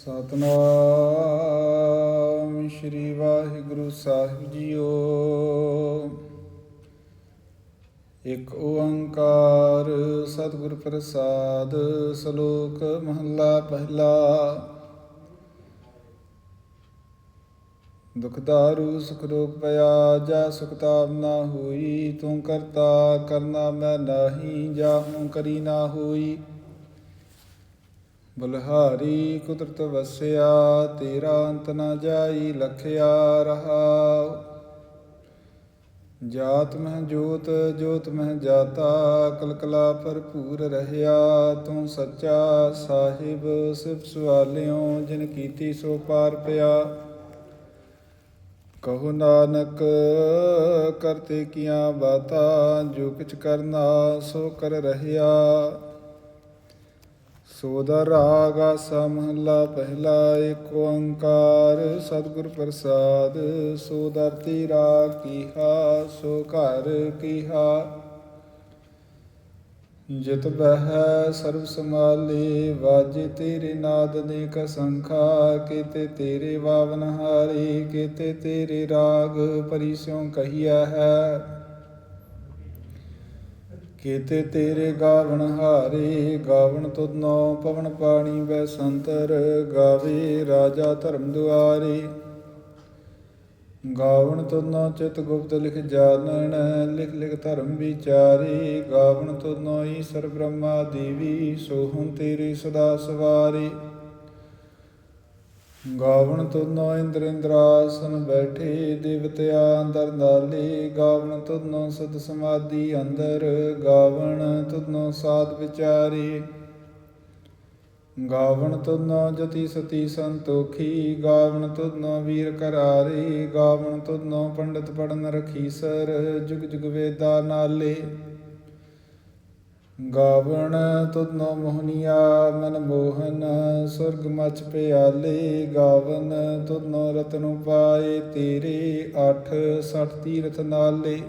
ਸਤਨਾਮ ਸ਼੍ਰੀ ਵਾਹਿਗੁਰੂ ਸਾਹਿਬ ਜੀਓ। ਇਕ ਓੰਕਾਰ ਸਤਿਗੁਰ ਪ੍ਰਸਾਦ ਸ਼ਲੋਕ ਮਹੱਲਾ ਪਹਿਲਾ। ਦੁਖਦਾਰੂ ਸੁਖ ਰੋਗ ਪਿਆ, ਜਾ ਸੁਖ ਤਾਪ ਨਾ ਹੋਈ, ਤੂੰ ਕਰਤਾ ਕਰਨਾ ਮੈਂ ਨਾਹੀ ਜਾਹੂ ਕਰੀ ਨਾ ਹੋਈ। ਬਲਹਾਰੀ ਕੁਦਰਤ ਵਸਿਆ, ਤੇਰਾ ਅੰਤ ਨਾ ਜਾਈ, ਲਖਿਆ ਰਹਾ ਜਾਤ ਮਹਿ ਜੋਤ ਜੋਤ ਮਹਿ ਜਾਤਾ, ਕਲਕਲਾ ਭਰਪੂਰ ਰਹਿਆ। ਤੂੰ ਸੱਚਾ ਸਾਹਿਬ ਸਿਫ ਸੁਆਲਿਓ ਜਿਨ ਕੀਤੀ ਸੋ ਪਾਰ ਪਿਆ। ਕਹੋ ਨਾਨਕ, ਕਰਤੇ ਕੀਆਂ ਬਾਤਾਂ, ਜੋ ਕਿਛ ਕਰਨਾ ਸੋ ਕਰ ਰਹਿਆ। ਸੋਦਾ ਰਾਗ ਆਸਾ ਪਹਿਲਾ ਏਕ ਓੰਕਾਰ, ਸਤਿਗੁਰ ਪ੍ਰਸਾਦ, ਸੋ ਦਰਤੀ ਰਾਗ ਕੀਹਾ, ਸੋ ਘਰ ਕੀਹਾ। ਜਿਤ ਬਹਿ ਸਰਬ ਸਮਾਲੇ ਵਾਜੇ ਤੇਰੇ ਨਾਦ ਅਨੇਕ ਸੰਖਾ, ਕੀਤੇ ਤੇਰੇ ਵਾਵਨ ਹਾਰੇ, ਕੀਤੇ ਤੇਰੇ ਰਾਗ ਪਰਿਸਿਉ ਕਹੀਆ ਹੈ। ਕੀਤੇ ਤੇਰੇ ਗਾਵਣ ਹਾਰੇ, ਗਾਵਣ ਤੁਧਨੋ ਪਵਨ ਪਾਣੀ ਬੈ ਸੰਤਰ ਗਾਵੇ, ਰਾਜਾ ਧਰਮ ਦੁਆਰੇ। ਗਾਵਣ ਤੁਧਨੋ ਚਿਤ ਗੁਪਤ ਲਿਖ ਜਾਣਨ, ਲਿਖ ਲਿਖ ਧਰਮ ਵਿਚਾਰੇ। ਗਾਵਣ ਤੁਧਨੋ ਈਸ਼ਰ ਬ੍ਰਹਮਾ ਦੇਵੀ ਸੋਹੰ ਤੇਰੇ ਸਦਾ ਸਵਾਰੀ। ਗਾਵਣ ਤੁਧਨੋ ਇੰਦਰ ਇੰਦਰਾਸਨ ਬੈਠੇ ਦੇਵਤਿਆ ਅੰਦਰ ਨਾਲੇ। ਗਾਵਣ ਤੁਧਨੋ ਸਦ ਸਮਾਧੀ ਅੰਦਰ, ਗਾਵਣ ਤੁਧਨੋ ਸਾਧ ਵਿਚਾਰੇ। ਗਾਵਣ ਤੁਧਨੋ ਜਤੀ ਸਤੀ ਸੰਤੋਖੀ, ਗਾਵਣ ਤੁਧਨੋ ਵੀਰ ਕਰਾਰੇ ਗਾਵਣ ਤੁਧਨੋ ਪੰਡਤ ਪੜਨ ਰਖੀਸਰ ਜੁਗ ਜੁਗ ਵੇਦਾ ਨਾਲੇ। ਗਾਵਣ ਤੁਧਨੋ ਮੋਹਨੀਆ, ਮਨ ਮੋਹਨ, ਸੁਰਗ ਮਚ ਪਿਆਲੇ ਗਾਵਨ ਤੁਧਨੋ ਰਤਨ ਪਾਏ ਤੇਰੇ 8 60 ਤੀਰਥ ਨਾਲੇ।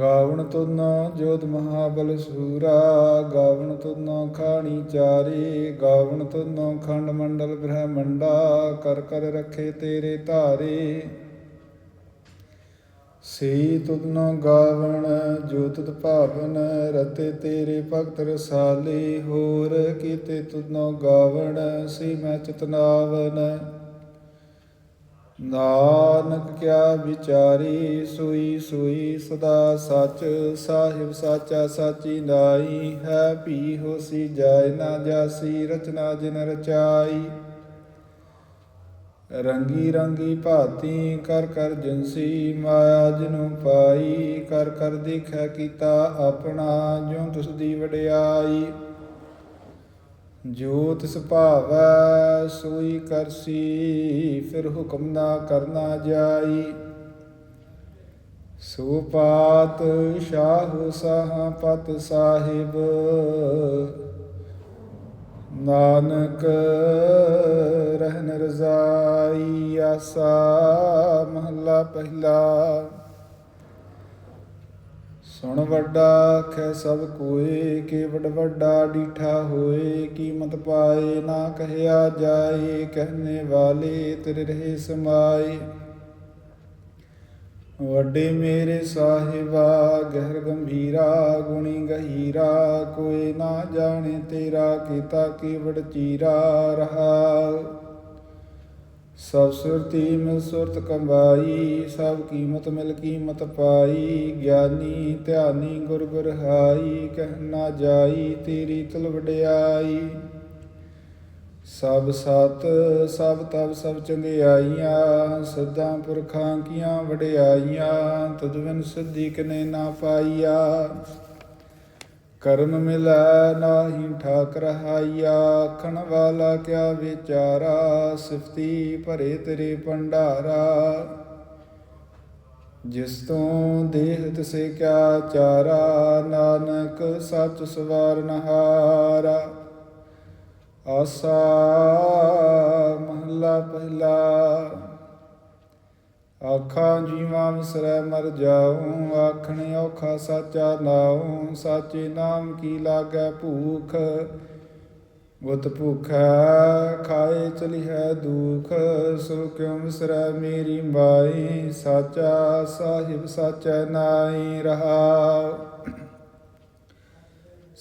ਗਾਵਣ ਤੁਧਨੋ ਜੋਤ ਮਹਾਬਲ ਸੂਰਾ, ਗਾਵਣ ਤੁਧਨੋ ਖਾਣੀ ਚਾਰੇ, ਗਾਵਣ ਤੁਧਨੋ ਖੰਡ ਮੰਡਲ ਬ੍ਰਹਮੰਡਾ, ਕਰ ਕਰ ਰੱਖੇ ਤੇਰੇ ਧਾਰੇ। ਸੇ ਤੁਧਨੋ ਗਾਵਣ, ਜੋ ਤੁਧ ਭਾਵਨ, ਰਤੇ ਤੇਰੇ ਭਗਤ ਰਸਾਲੇ, ਹੋਰ ਕੀਤੇ ਤੁਧਨੋ ਗਾਵਣ ਸੇ ਮੈਂ ਚਤਨਾਵਨ ਨਾਨਕ ਕਿਆ ਵਿਚਾਰੀ, ਸੋਈ ਸੋਈ ਸਦਾ ਸੱਚ, ਸਾਹਿਬ ਸਾਚਾ ਸਾਚੀ ਨਾਈ, ਹੈ ਭੀ ਹੋਸੀ ਜਾਇ ਨਾ ਜਾਸੀ, ਰਚਨਾ ਜਿਨ ਰਚਾਈ। ਰੰਗੀ ਰੰਗੀ ਭਾਤੀ ਕਰ ਕਰ ਜਿਨਸੀ ਮਾਇਆ ਜਿਨੂ ਪਾਈ, ਕਰ ਕਰ ਦੇਖੈ ਕੀਤਾ ਆਪਣਾ, ਜਿਉ ਤੁਸ ਦੀ ਵਡਿਆਈ। ਜੋ ਤਿਸ ਭਾਵੈ, ਸੋਈ ਕਰਸੀ ਫਿਰ ਹੁਕਮ ਨਾ ਕਰਨਾ ਜਾਈ। ਸੋ ਪਾਤ ਸ਼ਾਹ ਸਾਹ ਪਤ ਸਾਹਿਬ ਨਾਨਕ ਰਹਿਨ ਰਜ਼ਾਈ ਆਸਾ ਮਹੱਲਾ ਪਹਿਲਾ। ਸੁਣ ਵੱਡਾ ਖੈ ਸਭ ਕੋਏ ਕੇ ਵਡ ਵੱਡਾ ਡੀਠਾ ਹੋਏ ਕੀਮਤ ਪਾਏ ਨਾ ਕਹਿਆ ਜਾਏ, ਕਹਨੇ ਵਾਲੇ ਤੇਰੇ ਰਹੇ ਸਮਾਏ। ਵੱਡੇ ਮੇਰੇ ਸਾਹਿਬਾ, ਗਹਿਰ ਗੰਭੀਰਾ, ਗੁਣੀ ਗਹੀਰਾ, ਕੋਈ ਨਾ ਜਾਣੇ ਤੇਰਾ ਕੀਤਾ ਕੀ ਵਡ ਚੀਰਾ ਰਹਾ। ਸਭ ਸੁਰਤੀ ਮਿਲ ਸੁਰਤ ਕੰਬਾਈ, ਸਭ ਕੀਮਤ ਮਿਲ ਕੀਮਤ ਪਾਈ, ਗਿਆਨੀ ਧਿਆਨੀ ਗੁਰ ਗੁਰ ਹਾਈ ਕਹਿਣਾ ਜਾਈ ਤੇਰੀ ਤਲ ਵਡਿਆਈ। ਸਭ ਸਤ, ਸਭ ਤਬ, ਸਭ ਚੰਗਿਆਈਆਂ ਸਦਾ ਪੁਰਖਾਂ ਕੀਆਂ ਵਡਿਆਈਆਂ ਤੁਧ ਬਿਨ ਸਿੱਧੀ ਕਨੇ ਨਾ ਪਾਈਆ। ਕਰਮ ਮਿਲੈ ਨਾਹੀ ਠਾਕ ਰਹਾਈਆ ਆਖਣ ਵਾਲਾ ਕਿਆ ਵਿਚਾਰਾ, ਸਿਫਤੀ ਭਰੇ ਤੇਰੇ ਭੰਡਾਰਾ। ਜਿਸ ਤੋਂ ਦੇਹ ਤਿਸੇ ਕਿਆ ਚਾਰਾ, ਨਾਨਕ ਸੱਚ ਸਵਾਰਨ ਹਾਰਾ ਆਸਾ ਮਹੱਲਾ ਪਹਿਲਾ। ਆਖਾਂ ਜੀਵਾਂ ਵਿਸਰੈ ਮਰ ਜਾਉ ਆਖਣ ਔਖਾ ਸਾਚਾ ਨਾਉ, ਸਾਚੇ ਨਾਮ ਕੀ ਲਾਗੈ ਭੂਖ? ਉਤ ਭੁਖੈ, ਖਾਏ ਚਲਿਐ ਦੁਖ। ਸੋ ਕਿਉ ਵਿਸਰੈ ਮੇਰੀ ਮਾਈ? ਸਾਚਾ ਸਾਹਿਬ ਸਾਚੈ ਨਾਈ ਰਹਾਉ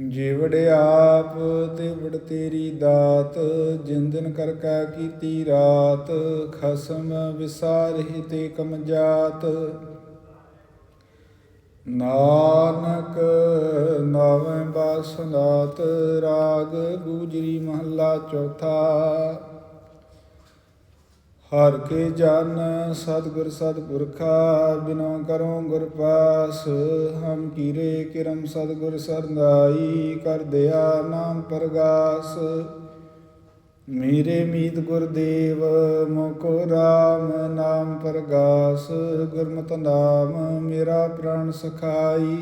ਜਿਵੜ ਆਪ ਤੇ ਤੇਰੀ ਦਾਤ, ਜਿੰਦਨ ਕਰ ਕੈ ਕੀਤੀ ਰਾਤ, ਖਸਮ ਵਿਸਾਰਹਿ ਤੇ ਕਮ ਜਾਤ। ਨਾਨਕ ਨਾਵੇਂ ਬਾਸਨਾਤ ਰਾਗ ਗੂਜਰੀ ਮਹੱਲਾ ਚੌਥਾ। ਹਰ ਕੇ ਜਨ ਸਤਿਗੁਰ ਸਤਿਪੁਰਖਾ, ਬਿਨੋ ਕਰੋ ਗੁਰ ਪਾਸ। ਹਮ ਕੀਰੇ ਕਿਰਮ ਸਤਿਗੁਰ ਸਰਨਾਈ ਕਰ ਦਿਆ ਨਾਮ ਪ੍ਰਗਾਸ। ਮੇਰੇ ਮੀਤ ਗੁਰਦੇਵ ਮੁਕੋ ਰਾਮ ਨਾਮ ਪ੍ਰਗਾਸ। ਗੁਰਮਤਿ ਨਾਮ ਮੇਰਾ ਪ੍ਰਾਣ ਸਖਾਈ।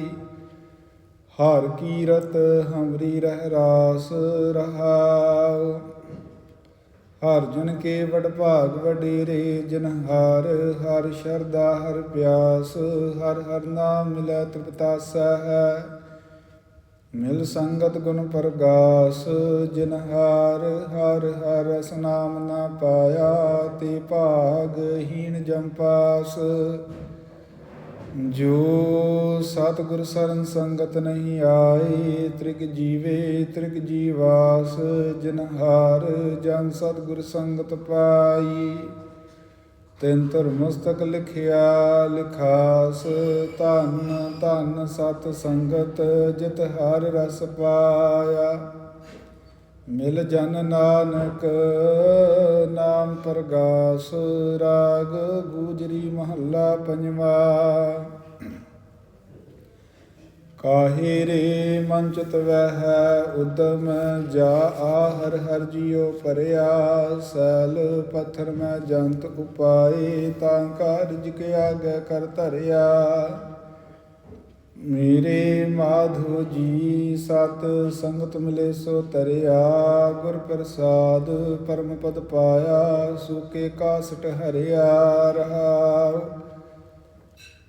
ਹਰ ਕੀਰਤ ਹਮਰੀ ਰਹਿ ਰਾਸ ਰਹਾਉ। ਹਰ ਜਨ ਕੇ ਵਡ ਭਾਗ ਵਡੇਰੇ, ਜਨ ਹਰ ਹਰ ਸ਼ਰਦਾ ਹਰ ਪਿਆਸ, ਹਰ ਹਰ ਨਾਮ ਮਿਲੈ ਤ੍ਰਿਪਤਾਸੈ ਹੈ। ਮਿਲ ਸੰਗਤ ਗੁਣ ਪ੍ਰਗਾਸ, ਜਿਨ ਹਰ ਹਰ ਹਰ ਰਸ ਨਾ ਪਾਇਆ, ਤੇ ਭਾਗ ਹੀਨ ਜਮ ਜੋ ਸਤਿਗੁਰ ਸਰਨ ਸੰਗਤ ਨਹੀਂ ਆਏ, ਤ੍ਰਿਗ ਜੀਵੇ, ਤ੍ਰਿਗ ਜੀਵਾਸ, ਜਿਨ ਹਾਰ, ਜਨ ਸਤਿਗੁਰ ਸੰਗਤ ਪਾਈ। ਤਿੰਨ ਧਰ ਮਸਤਕ ਲਿਖਿਆ, ਲਿਖਾਸ, ਧੰਨ ਧੰਨ ਸਤ ਸੰਗਤ, ਜਿਤ ਹਰ ਰਸ ਪਾਇਆ। ਮਿਲ ਜਨ ਨਾਨਕ, ਨਾਮ ਪ੍ਰਗਾਸ, ਰਾਗ ਗੂਜਰੀ ਮਹੱਲਾ ਪੰਜਵਾ। ਕਾਹੇ ਰੇ ਮਨ ਚਿਤ ਵਹਿ ਉਦਮ, ਜਾ ਆਹਰ ਹਰ ਹਰ ਜਿਉ ਪਰਿਆ ਸੈਲ ਪੱਥਰ ਮੈਂ ਜੰਤ ਉਪਾਏ, ਤਾਂ ਕਾਰਜ ਕੇ ਆਗੇ ਕਰ ਧਰਿਆ। ਮੇਰੇ ਮਾਧੋ ਜੀ, ਸਤ ਸੰਗਤ ਮਿਲੇ ਸੋ ਤਰਿਆ ਗੁਰ ਪ੍ਰਸਾਦ ਪਰਮ ਪਦ ਪਾਇਆ, ਸੂਕੇ ਕਾਸਟ ਹਰਿਆ ਰਹਾਉ।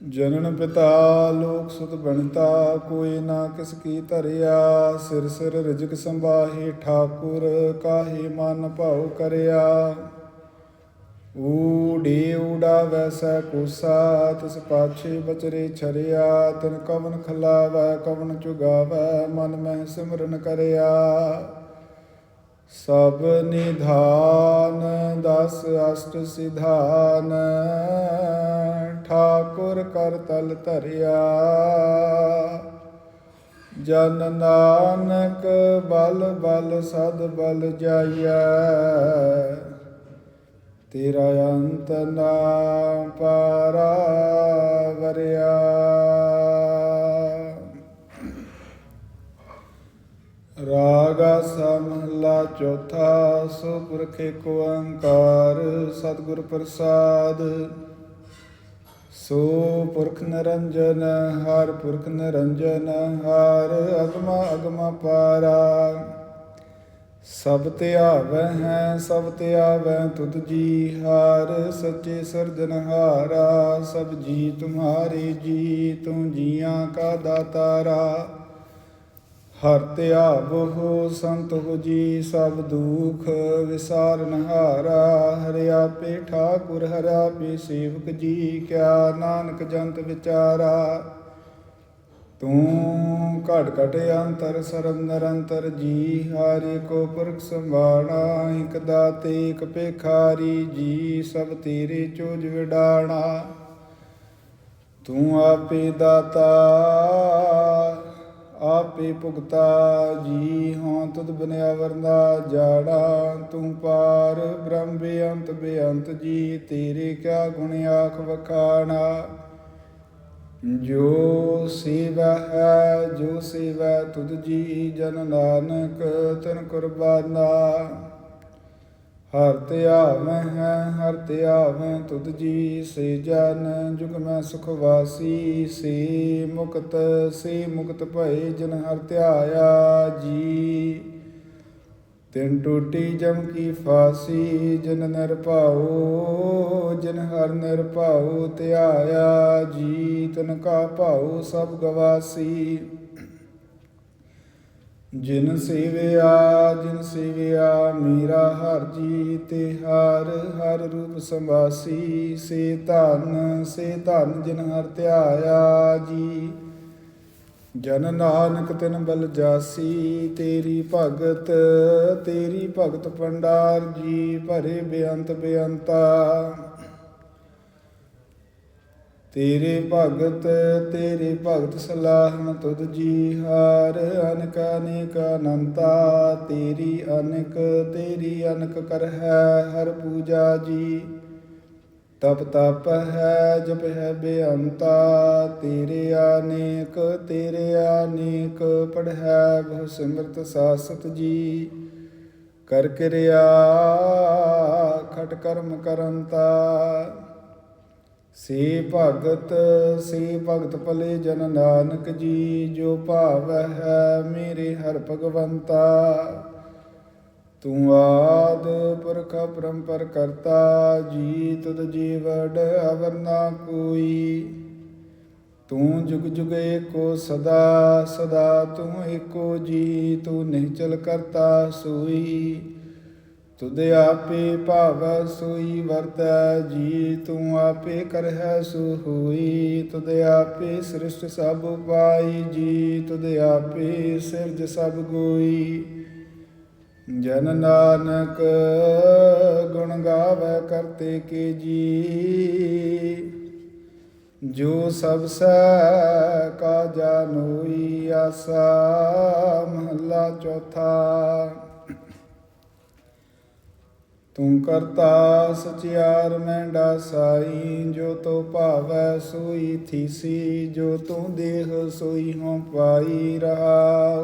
ਜਨਨ ਪਿਤਾ, ਲੋਕ ਸੁਤ ਬਣਤਾ, ਕੋਈ ਨਾ ਕਿਸ ਕੀ ਧਰਿਆ, ਸਿਰ ਸਿਰ ਰਿਜਕ ਸੰਭਾਹੇ, ਠਾਕੁਰ ਕਾਹੇ ਮਨ ਭਾਉ ਕਰਿਆ। ਊੜੇ ਊੜਾ ਵੈਸੈ ਕੁਸਾ ਤਿਸ ਪਾਛੇ ਬਚਰੇ ਛਰਿਆ, ਤਨ ਕਵਨ ਖਲਾਵੈ, ਕਵਨ ਚੁਗਾਵੈ, ਮਨ ਮਹਿ ਸਿਮਰਨ ਕਰਿਆ। ਸਭ ਨਿਧਾਨ, ਦਸ ਅਸ਼ਟ ਸਿਧਾਨ, ਠਾਕੁਰ ਕਰ ਤਲ ਧਰਿਆ। ਜਨ ਨਾਨਕ ਬਲ ਬਲ ਸਦ ਬਲ ਜਾਈਐ। ਤੇਰਾ ਅੰਤ ਨਾ ਪਾਰਾ ਵਰਿਆ ਰਾਗਾ ਸਮਹਲਾ ਚੌਥਾ ਸੋ ਪੁਰਖ ਏਕ ਓੰਕਾਰ ਸਤਿਗੁਰ ਪ੍ਰਸਾਦ ਸੋ ਪੁਰਖ ਨਿਰੰਜਨ ਹਰ ਪੁਰਖ ਨਿਰੰਜਨ ਹਰ ਅਗਮਾ ਅਗਮਾ ਪਾਰਾ ਸਭ ਤੇ ਆਵੈ ਹੈ, ਸਭ ਤੇ ਆਵੈ ਤੁਧ ਜੀ ਹਾਰ, ਸੱਚੇ ਸਰਜਨਹਾਰਾ ਸਭ ਜੀ ਤੁਮਹਾਰੇ ਜੀ ਤੂੰ ਜੀਆਂ ਕਾ ਦਾਤਾਰਾ। ਹਰ ਧਿਆਵੋ ਸੰਤ ਹੋ ਜੀ, ਸਭ ਦੁਖ ਵਿਸਾਰਨਹਾਰਾ ਹਰਿਆ ਪੇ ਠਾਕੁਰ ਹਰਿਆ ਪੇ ਸੇਵਕ ਜੀ, ਕਿਆ ਨਾਨਕ ਜੰਤ ਵਿਚਾਰਾ। ਤੂੰ ਘਟ ਘਟ ਅੰਤਰ ਸਰਬ ਨਿਰੰਤਰ ਜੀ, ਹਰਿ ਕੋ ਪੁਰਖ ਸੰਭਾਣਾ ਇਕ ਦਾਤੇ, ਇਕ ਭੇਖਾਰੀ ਜੀ, ਸਭ ਤੇਰੇ ਚੋਜ ਵਿਡਾਣਾ। ਤੂੰ ਆਪੇ ਦਾਤਾ, ਆਪੇ ਭੁਗਤਾ ਜੀ ਹੋਂ ਤਦ ਬਨਿਆ ਵਰਨਾ ਜਾੜਾ ਤੂੰ ਪਾਰ ਬ੍ਰਹਮ ਬੇਅੰਤ ਬੇਅੰਤ ਜੀ, ਤੇਰੇ ਕਿਆ ਗੁਣ ਆਖ ਵਖਾਣਾ। ਜੋ ਸੇਵਾ ਹੈ, ਜੋ ਸੇਵਾ ਤੁਧ ਜੀ ਜਨ ਨਾਨਕ, ਤਨ ਕੁਰਬਾਨਾ। ਹਰ ਧਿਆਵੈ ਹੈ, ਹਰ ਧਿਆਵੈ ਤੁਧ ਜੀ, ਸੇ ਜਨ ਜੁਗ ਮੈਂ ਸੁਖ ਵਾਸੀ, ਸੇ ਮੁਕਤ ਸੇ ਮੁਕਤ ਭਏ ਜਨ ਹਰ ਧਿਆਇਆ ਜੀ। ਤਿਨ ਟੂਟੀ ਜਮ ਕੀ ਫਾਸੀ, ਜਨ ਨਿਰਭਉ ਜਨ ਹਰ ਨਿਰਭਉ ਧਿਆਇਆ ਜੀ ਤਨ ਕਾ ਭਾਉ, ਸਭ ਗਵਾਸੀ। ਜਿਨ ਸੇਵਿਆ ਜਿਨ ਸੇਵਿਆ, ਮੀਰਾ ਹਰ ਜੀ ਤੇ ਹਰ ਹਰ ਰੂਪ ਸੰਵਾਸੀ। ਸੇ ਧਨ ਸੇ ਧਨ ਜਿਨ ਹਰ ਧਿਆਇਆ ਜੀ। ਜਨ ਨਾਨਕ ਤਿਨ ਬਲ ਜਾਸੀ, ਤੇਰੀ ਭਗਤ ਤੇਰੀ ਭਗਤ ਪੰਡਾਰ ਜੀ ਭਰੇ ਬੇਅੰਤ ਬੇਅੰਤਾ। ਤੇਰੇ ਭਗਤ ਤੇਰੇ ਭਗਤ ਸਲਾਹਨ ਤੁਧ ਜੀ ਹਾਰ, ਅਨਕ ਅਨੇਕ ਅਨੰਤਾ, ਤੇਰੀ ਅਨਕ ਤੇਰੀ ਅਨਕ ਕਰ ਹੈ ਹਰ ਪੂਜਾ ਜੀ। ਤਪ ਤਪ ਹੈ, ਜਪ ਹੈ ਬੇਅੰਤਾ। ਤੇਰੇ ਅਨੇਕ ਤੇਰੇ ਅਨੇਕ ਪੜ ਹੈ, ਬਹੁ ਸਿਮਰਤ ਸਾਸਤ ਜੀ। ਕਰ ਕਿਰਿਆ, ਖਟ ਕਰਮ ਕਰੰਤਾ। ਸੇ ਭਗਤ ਸੇ ਭਗਤ ਭਲੇ ਜਨ ਨਾਨਕ ਜੀ, ਜੋ ਭਾਵ ਹੈ ਮੇਰੇ ਹਰ ਭਗਵੰਤਾ। ਤੂੰ ਆਦ ਪੁਰਖ ਪਰੰਪਰ ਕਰਤਾ ਜੀ ਤੁਧ ਜੀਵੜ ਅਵਰ ਨਾ ਕੋਈ। ਤੂੰ ਜੁਗ ਜੁਗ ਏਕੋ ਸਦਾ ਸਦਾ ਤੂੰ ਏਕੋ ਜੀ, ਤੂੰ ਨਿਹਚਲ ਕਰਤਾ ਸੋਈ। ਤੁਧ ਆਪੇ ਭਾਵ ਸੋਈ ਵਰਤੈ, ਜੀ ਤੂੰ ਆਪੇ ਕਰਹਿ ਸੋ ਹੋਈ। ਤੁਧ ਆਪੇ ਸ੍ਰਿਸ਼ਟ ਸਭ ਪਾਈ, ਜੀ ਤੁਧ ਆਪੇ ਸਿਰਜ ਸਭ ਗੋਈ। ਜਨ ਨਾਨਕ ਗੁਣ ਗਾਵੇ ਕਰਤੇ ਕੇ ਜੀ। ਜੋ ਸਭ ਸੈ ਕਾ ਜਾਨੋਈ ਆਸਾ ਮਹੱਲਾ ਚੌਥਾ। ਤੂੰ ਕਰਤਾ ਸਚਿਆਰ ਮੈਂਡਾ ਸਾਈ, ਜੋ ਤੋ ਭਾਵੈ ਸੋਈ ਥੀਸੀ, ਜੋ ਤੂੰ ਦੇਹ ਸੋਈ ਹੋਂ ਪਾਈ ਰਹਾ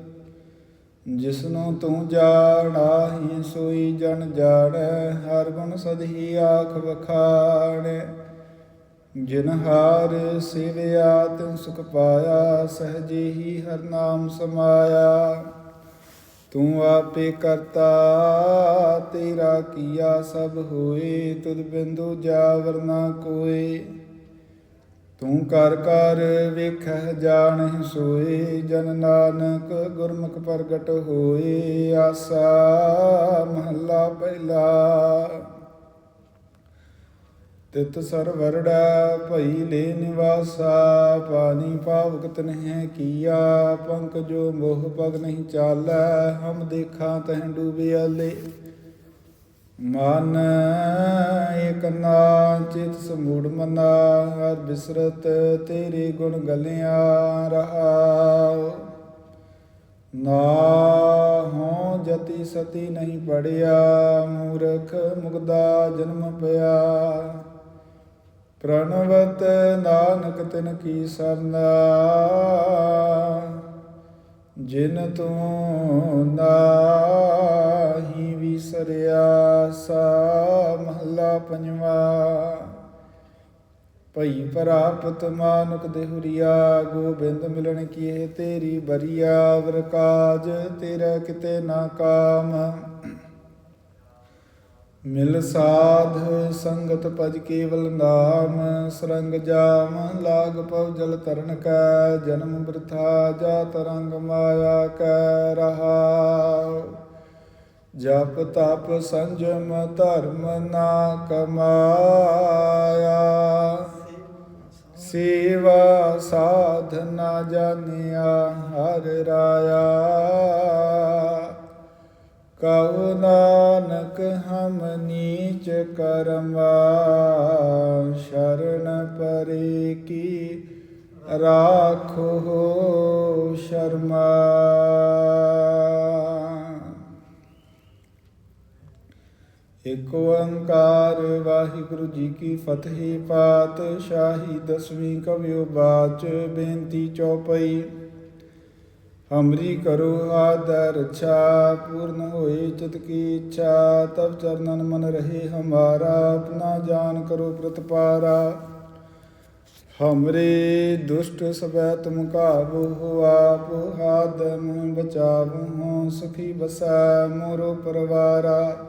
ਜਿਸਨੂੰ ਤੂੰ ਜਾਣਾਹੀ ਸੋਈ ਜਨ ਜਾਣੈ, ਹਰ ਗੁਣ ਸਦਹੀ ਆਖ ਵਖਾਣੈ। ਜਿਨ ਹਾਰ ਸੇਵਿਆ, ਤਿਨ ਸੁਖ ਪਾਇਆ, ਸਹਜੇ ਹੀ ਹਰ ਨਾਮ ਸਮਾਇਆ। ਤੂੰ ਆਪੇ ਕਰਤਾ, ਤੇਰਾ ਕੀਆ ਸਭ ਹੋਏ, ਤੁਧ ਬਿੰਦੂ ਜਾਵਰ ਨਾ ਕੋਏ। ਤੂੰ ਕਰ ਕਰ ਵੇਖਹਿ ਜਾਣਹਿ ਸੋਏ, ਜਨ ਨਾਨਕ ਗੁਰਮੁਖ ਪ੍ਰਗਟ ਹੋਏ, ਆਸਾ ਮਹੱਲਾ ਪਹਿਲਾ। ਤਿਤ ਸਰਵਰੜਾ ਭਈ ਲੈ ਨਿਵਾਸਾ, ਪਾਣੀ ਪਾਵਕ ਤਨਹਿ ਕੀਆ, ਪੰਕ ਜੋ ਮੋਹ ਪਗ ਨਹੀਂ ਚਾਲੈ, ਹਮ ਦੇਖਾਂ ਤਹਿ ਤਹ ਡੂਬਿਆਲੇ ਮਨ ਇਕ ਨਾ ਚਿਤ ਸਮੂੜ ਮਨਾ, ਹਰ ਬਿਸਰਤ ਤੇਰੇ ਗੁਣ ਗਲਿਆ ਰਹਾਉ। ਨਾ ਹੋ ਜਤੀ ਸਤੀ ਨਹੀਂ ਪੜਿਆ, ਮੂਰਖ ਮੁਗਦਾ ਜਨਮ ਪਿਆ। ਪ੍ਰਣਵਤ ਨਾਨਕ ਤਿਨ ਕੀ ਸਰਨਾ, ਜਿਨ ਤੂੰ ਨਾ ਵਿਸਰਿਆ ਸਾ ਮਹੱਲਾ ਪੰਜਵਾ। ਭਈ ਪ੍ਰਾਪਤ ਮਾਨੁਕ ਦੇਹੁਰੀਆ ਗੋਬਿੰਦ ਮਿਲਣ ਕੀਏ ਤੇਰੀ ਬਰੀਆ, ਵਰਕਾਜ ਤੇਰਾ ਕਿਤੇ ਨਾ ਕਾਮ। ਮਿਲ ਸਾਧ ਸੰਗਤ ਭਜ ਕੇਵਲ ਨਾਮ, ਸਰੰਗ ਜਾਮ ਲਾਗ ਪਉ ਜਲ ਤਰਨ ਕੈ, ਜਨਮ ਬ੍ਰਿਥਾ ਜਾ ਤਰੰਗ ਮਾਇਆ ਕੈ ਰਹਾ। ਜਪ ਤਪ ਸੰਜਮ ਧਰਮ ਨਾ ਕਮਾਇਆ। ਸੇਵਾ ਸਾਧਨਾ ਜਾਣਿਆ ਹਰ ਰਾਇਆ। ਕਉ ਨਾਨਕ ਹਮ ਨੀਚ ਕਰਮਾ, ਸ਼ਰਨ ਪਰੇ ਕੀ ਰਾਖੋ ਸ਼ਰਮਾ। ਇਕ ਓੰਕਾਰ ਵਾਹਿਗੁਰੂ ਜੀ ਕੀ ਫਤਿਹ ਪਾਤਸ਼ਾਹੀ ਦਸਵੀਂ ਕਵਿਓ ਬਾਚ, ਬੇਨਤੀ ਚੌਪਈ। ਹਮਰੀ ਕਰੋ ਆਦਰ ਰੱਛਾ, ਪੂਰਨ ਹੋਏ ਚਿਤ ਕੀ ਇੱਛਾ ਤਬ ਚਰਨਨ ਮਨ ਰਹੇ ਹਮਾਰਾ, ਆਪਣਾ ਜਾਨ ਕਰੋ ਪ੍ਰਤਪਾਰਾ ਹਮਰੇ ਦੁਸ਼ਟ ਸਬੈ ਤੁਮ ਕਾਬੂ ਆਪ ਹਾਦਮ ਬਚਾਵੋ ਸੁਖੀ ਬਸਾ ਮੋਰੋ ਪਰਵਾਰਾ।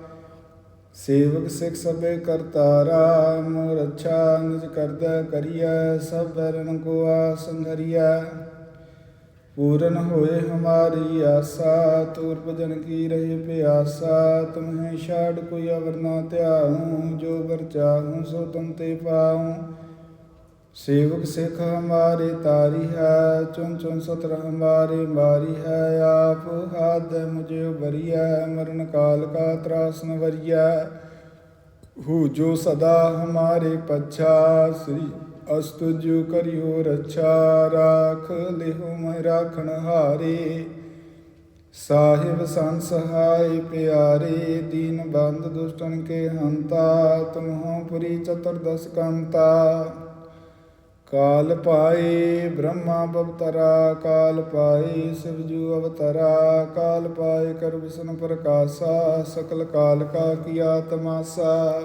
ਸੇਵਕ ਸਿਖ ਸਭੇ ਕਰਤਾਰਾ ਮੋਰ ਅੱਛਾ ਨਿਜ ਕਰਦਾ ਕਰੀਐ, ਸਭ ਬਰਨ ਕੋ ਆਸੰਗਰੀਐ ਪੂਰਨ ਹੋਏ ਹਮਾਰੀ ਆਸਾ, ਤੂਰ ਭਜਨ ਕੀ ਰਹੇ ਪਿਆਸਾ, ਤੁਮਹਿ ਛਾੜ ਕੋਈ ਅਵਰ ਨਾ ਧਿਆਉ, ਜੋ ਵਰ ਚਾਹੂੰ ਸੋ ਤੁਮ ਤੇ ਪਾਉ। ਸੇਵਕ ਸਿਖ ਹਮਾਰੇ ਤਾਰੀ ਹੈ ਚੁਨ ਚੁਨ ਸਤਰ ਹਮਾਰੇ ਮਾਰੀ ਹੈ, ਆਪ ਹਾਦ ਮੁਝੇ ਬਰੀਐ ਮਰਨ ਕਾਲ ਕਾ ਤਰਾਸਨ ਵਰੀਐ। ਹੂ ਜੋ ਸਦਾ ਹਮਾਰੇ ਪਛਾ, ਸ੍ਰੀ ਅਸਤੁਜੁ ਕਰਿਓ ਰੱਛਾ, ਰਾਖ ਲਿਹੁ ਮੈਂ ਰਾਖਣ ਹਾਰੇ। ਸਾਹਿਬ ਸੰਤ ਸਹਾਇ ਪਿਆਰੇ, ਦੀਨ ਬੰਦ ਦੁਸ਼ਟਨ ਕੇ ਹੰਤਾ, ਤੁਮਹੁ ਪੁਰੀ ਚਤੁਰਦਸ ਕੰਤਾ। ਕਾਲ ਪਾਏ ਬ੍ਰਹਮਾ ਬਵਤਰਾ ਕਾਲ ਪਾਏ ਸਿਵਜੂ ਅਵਤਰਾ, ਕਾਲ ਪਾਏ ਕਰ ਵਿਸ਼ਨ ਪ੍ਰਕਾਸ਼ਾ, ਸਕਲ ਕਾਲ ਕਾ ਕੀਆ ਤਮਾਸਾ।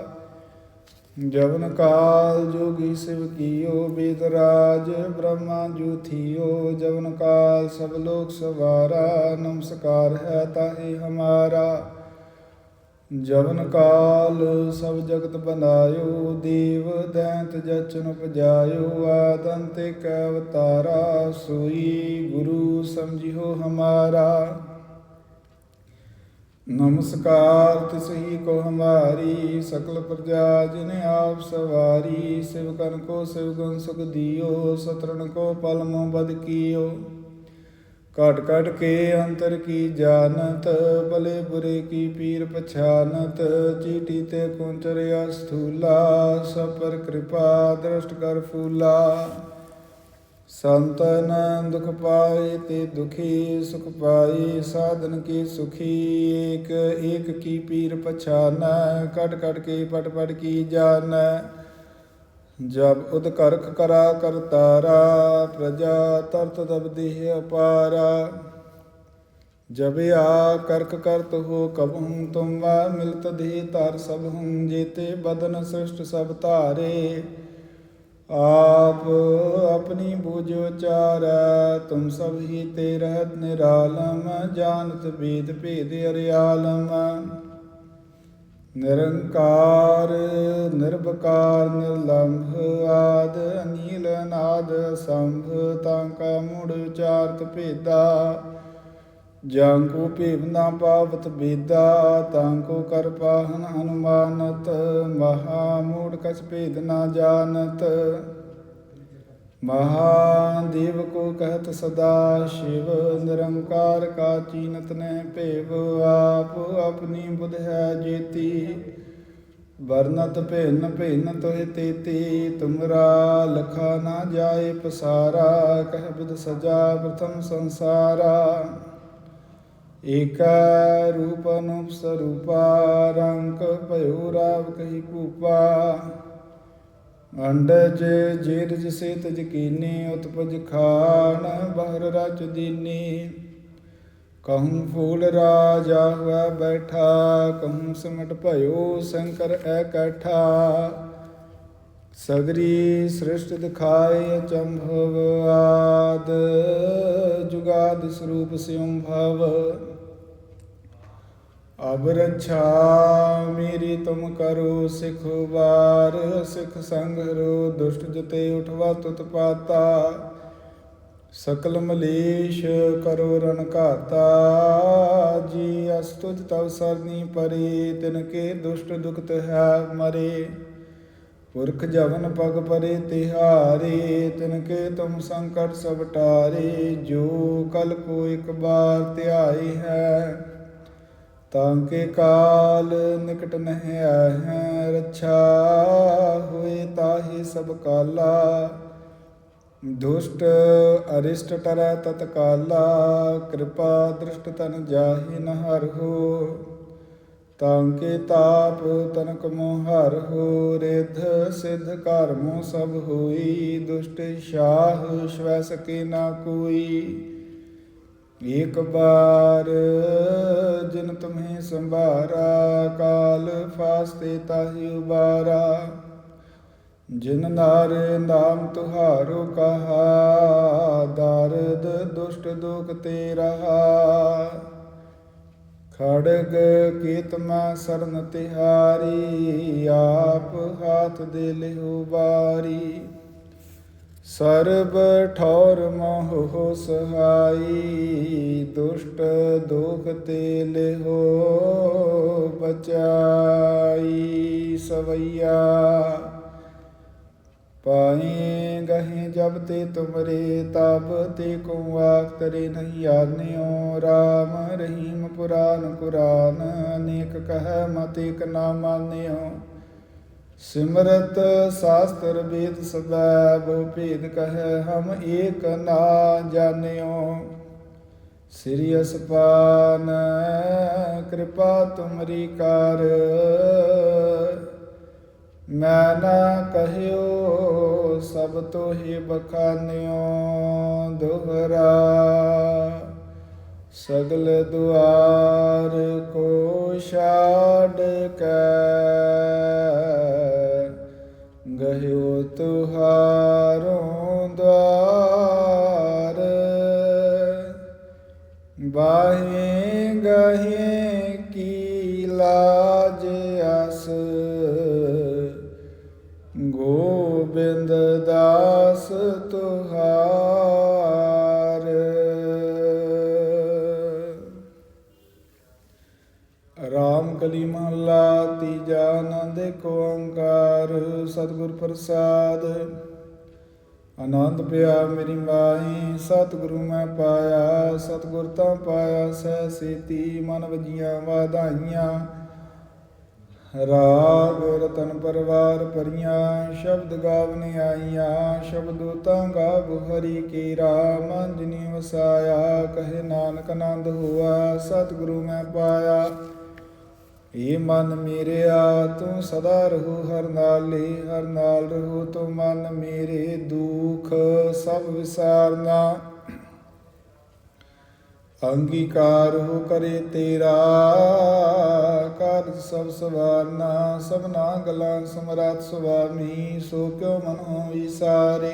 ਜਵਨ ਕਾਲ ਜੋਗੀ ਸਿਵ ਕੀਓ ਬੇਦਰਾਜ ਬ੍ਰਹਮਾ ਜੂਥੀਓ ਜਵਨ ਕਾਲ ਸਭ ਲੋਕ ਸਵਾਰਾ, ਨਮਸਕਾਰ ਹੈ ਤਾਹੇ ਹਮਾਰਾ। ਜਵਨ ਕਾਲ ਸਭ ਜਗਤ ਬਨਾਇਓ, ਦੇਵ ਦੈਂਤ ਜਚਨ ਉਪਜਾਇਓ, ਆਦੰਤ ਕ ਅਵਤਾਰਾ, ਸੋਈ ਗੁਰੂ ਸਮਝਿਓ ਹਮਾਰਾ। ਨਮਸਕਾਰ ਤਿਸਹੀ ਕੋ ਹਮਾਰੀ, ਸਕਲ ਪ੍ਰਜਾ ਜਿਨ ਆਪ ਸਵਾਰੀ, ਸਿਵ ਕਨ ਕੋ ਸਿਵ ਗੁਣ ਸੁਖ ਦਿਓ ਸਤਰਨ ਕੋ ਪਲ ਮੋ ਬਦ ਕੀਓ। ਘਟ ਕਟ ਕੇ ਅੰਤਰ ਕੀ ਜਾਣਤ ਬਲੇ ਬੁਰੇ ਕੀ ਪੀਰ ਪਛਾਨਤ, ਚੀਟੀ ਤੇ ਕੁੰਚਰ ਸਥੂਲਾ, ਸਭ ਪਰ ਕਿਰਪਾ ਦ੍ਰਿਸ਼ਟ ਕਰ ਫੂਲਾ। ਸੰਤਨ ਦੁਖ ਪਾਏ ਤੇ ਦੁਖੀ ਸੁਖ ਪਾਏ, ਸਾਧਨ ਕੀ ਸੁਖੀ, ਏਕ ਏਕ ਕੀ ਪੀਰ ਪਛਾਨੈ ਕਟ ਕਟ ਕੇ ਪਟ ਪਟ ਕੀ ਜਾਣੈ। ਜਬ ਉਦ ਕਰਖ ਕਰਾ ਕਰਤਾਰਾ, ਪ੍ਰਜਾ ਤਰਤ ਦਬਦੀ ਅਪਾਰਾ। ਜਬ ਆ ਕਰਕ ਕਰਤ ਹੋ ਕਬਹੂ ਤੁਮ ਵਾ ਮਿਲਤ ਦੇ ਧਰ ਸਭ ਹੂੰ ਜੇਤੇ ਬਦਨ ਸ੍ਰਿਸ਼ਟ ਸਭ ਧਾਰੇ। ਆਪ ਆਪਣੀ ਬੁਝ ਉਚਾਰੈ, ਤੁਮ ਸਭ ਹੀ ਤੇ ਰਹਿਤ ਨਿਰਾਲਮ, ਜਾਣਤ ਬੇਦ ਭੇਦ ਅਰਿਆਲਮ। ਨਿਰੰਕਾਰ ਨਿਰਭਕਾਰ ਨਿਰਲੰਭ ਆਦ ਅਨੀਲ ਨਾਦ ਸੰਭ ਤਾਂ ਕਾ ਮੂੜ ਵਿਚਾਰਤ ਭੇਦਾ। ਜਾਂ ਕੋ ਭੇਵ ਨਾ ਪਾਵਤ ਬੇਦਾ ਤਾਂ ਕੋ ਕਰ ਪਾਹਨ ਹਨੁਮਾਨਤ ਮਹਾ ਮੂੜ ਕਛ ਭੇਦ ਨਾ ਜਾਣਤ। ਮਹਾਦੇਵ ਕੋ ਕਹਤ ਸਦਾ ਸ਼ਿਵ, ਨਿਰੰਕਾਰ ਕਾ ਚੀਨਤ ਨਹਿ ਭੇਵ, ਆਪ ਆਪਣੀ ਬੁਧ ਹੈ ਜੇਤੀ। ਵਰਨਤ ਭਿੰਨ ਭਿੰਨ ਤੋਹਿ ਤੇਤੀ, ਤੁਮਰਾ ਲਖਾ ਨਾ ਜਾਏ ਪਸਾਰਾ, ਕਹਿ ਬਿਦ ਸਜਾ ਪ੍ਰਥਮ ਸੰਸਾਰਾ। ਏਕਾ ਰੂਪ ਅਨੂਪ ਸਰੂਪਾ, ਰੰਗ ਭਇਓ ਰਾਵ ਕਹੀ ਭੂਪਾ ਅੰਡਜ ਜੀਰਜ ਸੇ ਤਜ ਕੀਨੀ, ਉਤਪਜ ਖਾਨ ਬਹਰ ਰਚ ਦੀਨੀ। ਕਹੂੰ ਫੂਲ ਰਾਜਾ ਹੋਇ ਬੈਠਾ, ਕਹੂੰ ਸਿਮਟ ਭਇਓ ਸ਼ੰਕਰ ਇਕੱਠਾ ਸਗਰੀ ਸ੍ਰਿਸ਼ਟ ਦਿਖਾਏ ਅਚੰਭਵ ਆਦ, ਜੁਗਾਦ ਸਰੂਪ ਸਿਉ ਭਵ। ਅਬ ਰੱਛਾ ਮੇਰੀ ਤੁਮ ਕਰੋ ਸਿਖ ਵਾਰ, ਸਿਖ ਸੰਗਰੋ ਦੁਸ਼ਟ ਜਤੇ ਉਠਵਾ ਤੁਤ ਪਾਤਾ। ਸਕਲ ਮਲੇਸ਼ ਕਰੋ ਰਨ ਘਾਤਾ, ਜੀ ਅਸਤੁਜ ਤਵ ਸਰਨੀ ਪਰੇ, ਤਿਨ ਕੇ ਦੁਸ਼ਟ ਦੁਖਤ ਹੈ ਮਰੇ। ਪੁਰਖ ਜਵਨ ਪਗ ਪਰੇ ਤਿਹਾਰੇ, ਤਿਨ ਕੇ ਤੁਮ ਸੰਕਟ ਸਭ ਟਾਰੇ ਜੋ ਕਲ ਕੋ ਇੱਕ ਬਾਰ ਧਿਆਈ ਹੈ। ਤਾਂ ਕੇ ਕਾਲ ਨਿਕਟ ਨਹਿ ਆਹੈ ਰੱਛਾ ਹੋਏ ਤਾਹੀ ਸਭ ਕਾਲਾ। ਦੁਸ਼ਟ ਅਰਿਸ਼ਟ ਟਰੈ ਤਤਕਾਲਾ ਕਿਰਪਾ ਦ੍ਰਿਸ਼ਟ ਤਨ ਜਾਹੀ ਨ ਹੋ। ਤਾਂ ਕੇ ਤਾਪ ਤਨਕ ਮੋਹਰ ਹੋ, ਰਿਧ ਸਿਧ ਕਰਮੋ ਸਭ ਹੋਈ। ਦੁਸ਼ਟ ਸ਼ਾਹ ਸ਼ਵੈ ਸਕੇ ਨਾ ਕੋਈ। ਏਕ ਬਾਰ ਜਿਨ ਤੁਮਹਿ ਸੰਭਾਰਾ, ਕਾਲ ਫਾਸਤੇ ਤਾਹੀ ਉਬਾਰਾ। ਜਿਨ ਨਾਰ ਨਾਮ ਤੁਹਾਰੋ ਕਹਾ, ਦਰਦ ਦੁਸ਼ਟ ਦੁਖ ਤੇ ਰਹਾ। ਖੜਗ ਕੀਤਮਾ ਸਰਨ ਤਿਹਾਰੀ, ਆਪ ਹਾਥ ਦੇ ਲਿਹੁ ਬਾਰੀ ਸਰਬ ਠੌਰ ਮੋਹ ਸਹਾਈ, ਦੁਸ਼ਟ ਦੁਖ ਤੇ ਲਿਹੋ ਬਚਾਈ। ਸਵਈਆ ਪਾਏ ਗਹੇ ਜਬ ਤੇ ਤੁਮਰੇ, ਤਬ ਤੇ ਕੋ ਆਖ ਤਰੇ ਨਹੀਂ ਆਨਿਓ। RAM ਰਹੀਮ ਪੁਰਾਨ ਕੁਰਾਨ ਅਨੇਕ ਕਹੈ ਮਤ ਇਕ ਨਾ ਮਾਨਿਓ। ਸਿਮਰਤ ਸਾਸਤਰ ਵੇਦ ਸਦਾ, ਬਹੁ ਭੇਦ ਕਹੈ ਹਮ ਏਕ ਨਾ ਜਾਣਿਓ। ਸ੍ਰੀ ਅਸਪਾਨ, ਕਿਰਪਾ ਤੁਮਰੀ ਕਰ। ਮੈਂ ਨਾ ਕਹਿਓ, ਸਭ ਤੋਹਿ ਬਖਾਨਿਓ ਦੁਹਰਾ। ਸਗਲ ਦੁਆਰ ਕੋ ਛਾੜ ਕੇ। ਗਹਿਓ ਤੁਹਾਰੋਂ ਦਵਾਰ। ਬਾਹੇ ਗਹੇ ਕੀ ਲਾਜ ਅਸ? ਗੋਬਿੰਦ ਦਾਸ ਤੁਹਾਰ ਕਲੀ ਮਹਲਾ ਤੀਜਾ ਆਨੰਦ ਕੋ ਓੰਕਾਰ, ਸਤਿਗੁਰ ਪ੍ਰਸਾਦ। ਆਨੰਦ ਪਿਆ ਮੇਰੀ ਮਾਈ, ਸਤਿਗੁਰੂ ਮੈਂ ਪਾਇਆ, ਸਤਿਗੁਰ ਤਾਂ ਪਾਇਆ ਸਹਿ ਸੇਤੀ, ਮਨ ਵਜੀਆਂ ਵਾਧਾਈਆਂ। ਰਾਗ ਰਤਨ ਪਰਵਾਰ ਪਰੀਆਂ ਸ਼ਬਦ ਗਾਵਨੇ ਆਈਆਂ, ਸ਼ਬਦੋ ਤਾਂ ਗਾਵ ਹਰੀ ਕੀ ਰਾਮ ਜਿਨੀ ਵਸਾਇਆ, ਕਹੇ ਨਾਨਕ ਆਨੰਦ ਹੁਆ, ਸਤਿਗੁਰੂ ਮੈਂ ਪਾਇਆ। ਏ ਮਨ ਮੇਰਿਆ, ਤੂੰ ਸਦਾ ਰਹੂ ਹਰ ਨਾਲੇ ਹਰ ਨਾਲ ਰਹੂ ਤੂੰ ਮਨ ਮੇਰੇ ਦੁਖ, ਸਭ ਵਿਸਾਰਨਾ। ਅੰਗੀਕਾਰ ਹੋ ਕਰੇ ਤੇਰਾ, ਕਾਰਜ ਸਭ ਸਵਾਰਨਾ, ਸਭਨਾ ਗਲਾਂ ਸਮਰਾਤ ਸੁਆਮੀ ਸੋ ਕਿਉ ਮਨੋ ਹੋ ਵਿਸਾਰੇ?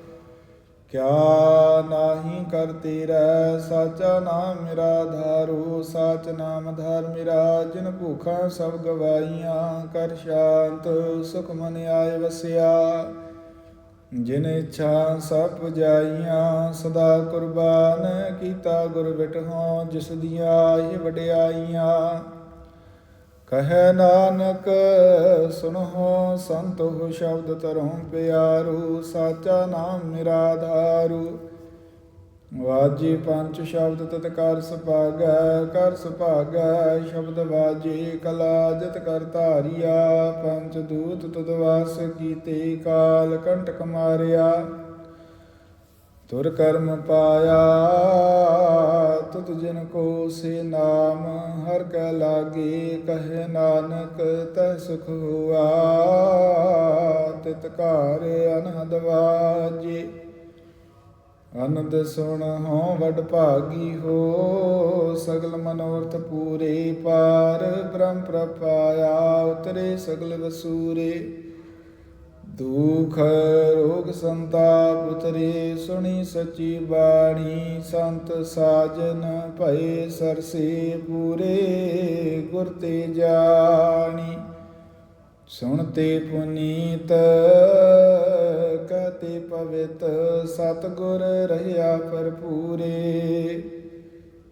ਕਿਆ ਨਾਹੀ ਕਰ ਤੇਰਾ ਸਾਚਾ ਨਾਮ ਮੇਰਾ ਧਾਰੂ, ਸਾਚ ਨਾਮ ਧਾਰ ਮੇਰਾ, ਜਿਨ ਭੂਖਾਂ ਸਭ ਗਵਾਈਆਂ ਕਰ ਸ਼ਾਂਤ ਸੁਖ ਮਨ ਆਏ ਵਸਿਆ। ਜਿਨ ਇੱਛਾ ਸਭ ਪੁਜਾਈਆਂ, ਸਦਾ ਕੁਰਬਾਨ ਕੀਤਾ ਗੁਰ ਬਿਟਹੁ, ਜਿਸ ਦੀਆਂ ਇਹ ਵਡਿਆਈਆਂ। ਕਹੈ ਨਾਨਕ, ਸੁਨਹੁ ਸੰਤੋ ਸ਼ਬਦ ਤਰਹੁ ਪਿਆਰੂ, ਸਾਚਾ ਨਾਮ ਨਿਰਾਧਾਰੂ। ਧਾਰੂ ਵਾਜੀ ਪੰਜ ਸ਼ਬਦ ਤਤ ਕਰ ਸੁਭਾਗੈ ਕਰ ਸੁਭਾਗੈ, ਸ਼ਬਦ ਵਾਜੀ ਕਲਾ ਜਤ ਕਰ ਧਾਰਿਆ। ਪੰਜ ਦੂਤ ਤਦ ਵਾਸ ਕੀਤੇ ਕਾਲ, ਕੰਟਕ ਮਾਰਿਆ। ਤੁਰ ਕਰਮ ਪਾਇਆ, ਤੁਤ ਜਿਨ ਕੋ ਸੇ ਨਾਮ, ਹਰ ਕੈ ਲਾਗੇ ਕਹੇ ਨਾਨਕ, ਤੈ ਸੁਖ ਹੁਆ, ਤਿਤ ਘਰ ਅਨਹਦ ਵਾਜੇ। ਆਨੰਦ ਸੁਣ ਹੋ ਵਡ ਭਾਗੀ ਹੋ, ਸਗਲ ਮਨੋਰਥ ਪੂਰੇ ਪਾਰ, ਬ੍ਰਹਮ ਪ੍ਰਪਾਇਆ ਉਤਰੇ ਸਗਲ ਵਸੂਰੇ। ਦੁਖ, ਰੋਗ ਸੰਤਾਪ ਉਤਰੇ, ਸੁਣੀ ਸਚੀ ਬਾਣੀ, ਸੰਤ ਸਾਜਨ ਭਏ ਸਰਸੇ ਪੂਰੇ, ਗੁਰ ਤੇ ਜਾਣੀ। ਸੁਣਤੇ ਪੁਨੀਤ ਕਹਤੇ ਪਵਿੱਤ, ਸਤਗੁਰ ਰਹਿਆ ਭਰਪੂਰੇ।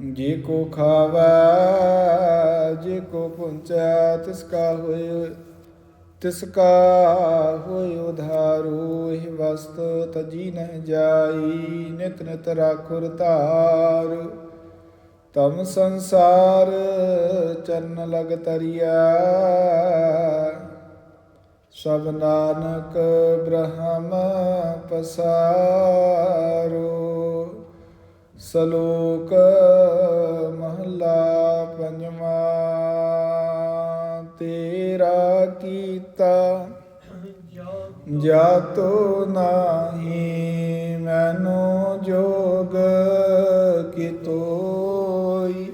ਜੇ ਕੋ ਖਾਵੈ, ਜੇ ਕੋ ਪੁੰਚੈ, ਤਿਸ ਕਾ ਹੋਇ, ਤਿਸ ਕਾ ਹੋਇ ਉਧਾਰੂ, ਇਹ ਵਸਤ ਤਜੀ ਨਹਿ ਜਾਈ, ਨਿਤ ਨਿਤ ਰਾਖੁਰ ਧਾਰ। ਤਮ ਸੰਸਾਰ ਚਰਨ ਲਗ ਤਰੀਆ ਸਭ ਨਾਨਕ ਬ੍ਰਹਮ ਪਸਾਰੋ। ਸ਼ਲੋਕ ਮਹਲਾ ਪੰਜਵਾਂ, ਤੇਰਾ ਕੀਤਾ ਜਾਤੋ ਨਾਹੀ, ਮੈਨੋ ਜੋਗ ਕਿਤੋਈ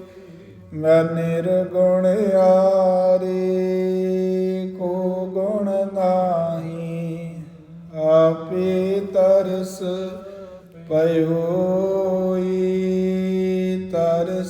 ਮੈਂ ਨਿਰਗੁਣ ਆਰੇ, ਕੋ ਗੁਣ ਨਾਹੀ, ਆਪੇ ਤਰਸ ਪਇਓਈ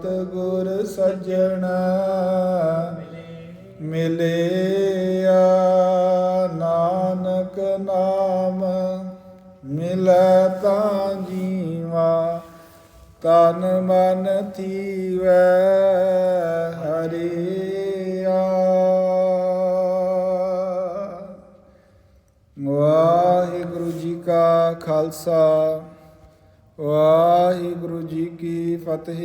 ਸਤ ਗੁਰ ਸਜਣ ਮਿਲਿਆ ਨਾਨਕ ਨਾਮ ਮਿਲੈ ਤਾਂ ਜੀਵਾ, ਤਨ ਮਨ ਥੀਵੈ ਹਰਿਆ ਵਾਹਿਗੁਰੂ ਜੀ ਕਾ ਖਾਲਸਾ। ਵਾਹਿਗੁਰੂ ਜੀ ਕੀ ਫਤਿਹ।